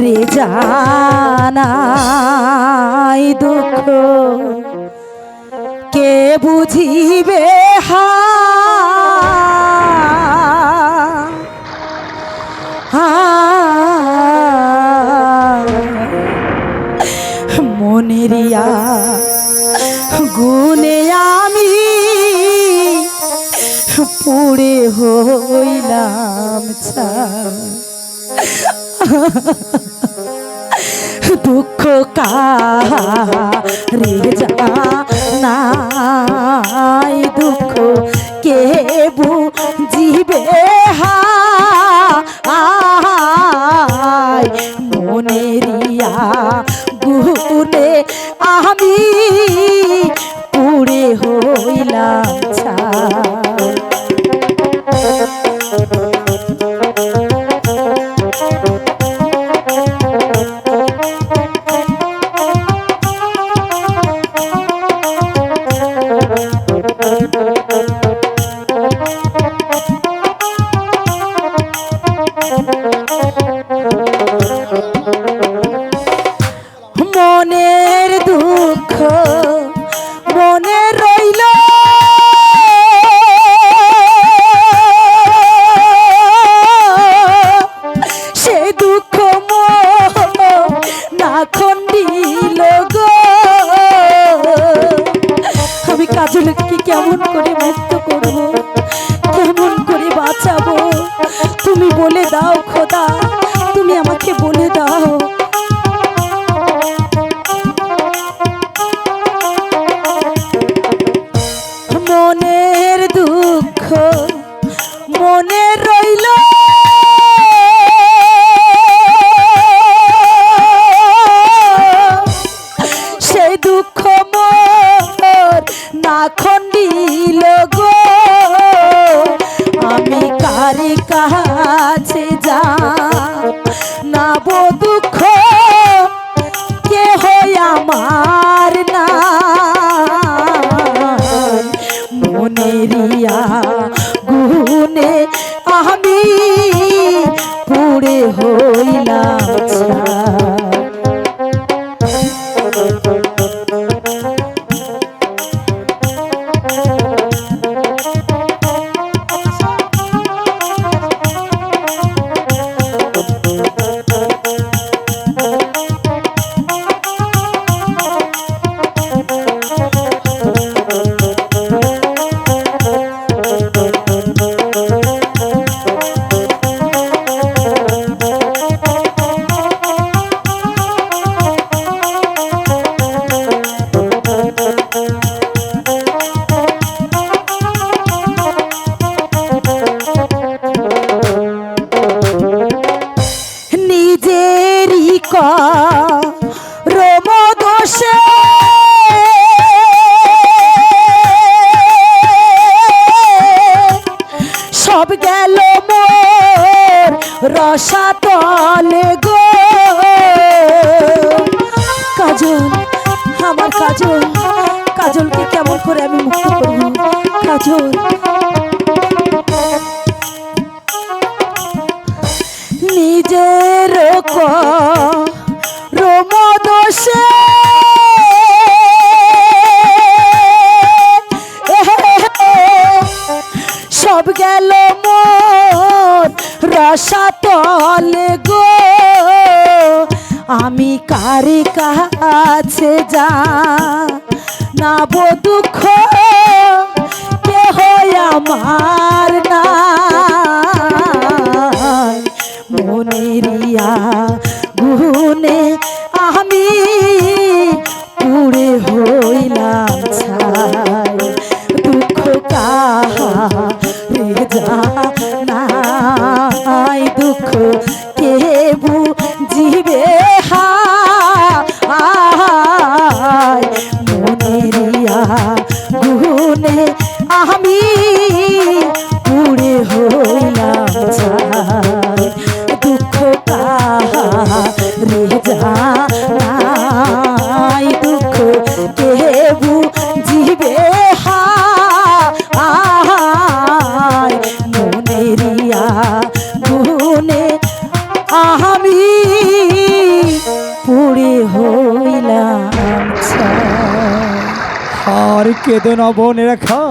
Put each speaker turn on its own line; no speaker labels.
রে জানাই দুঃখ। কে বুঝিবে হা মনেরিয়া গুনে আমি পুড়ে হইলাম ছা দুঃখ কারে নাই দুঃখ কে বুঝিবে হায়। মনেরিয়া গুনে আমি পুড়ে হইলাম ছা মনের দুঃখ মনে রইল। সে দুঃখ না খন্ডিল গো। আমি কাজলকে কি কেমন করে মোর না খন্ডিল গো। আমি কারি কাছে যা না বো দুঃখ কে হয় আমার না। মনেরিয়া গুনে আমি পুড়ে হইলাম কাজল নিজের রোমদোষে সব গেল মোর রসাতলে গো। আমি কারি কাছে যা না দুঃখ আমার না মনেরিয়া গুনে আমি পুড়ে হইলাম ছাই। দুঃখ কারে নাই দুঃখ কে বুঝিবে?
কেঁদো না বোন রেখা।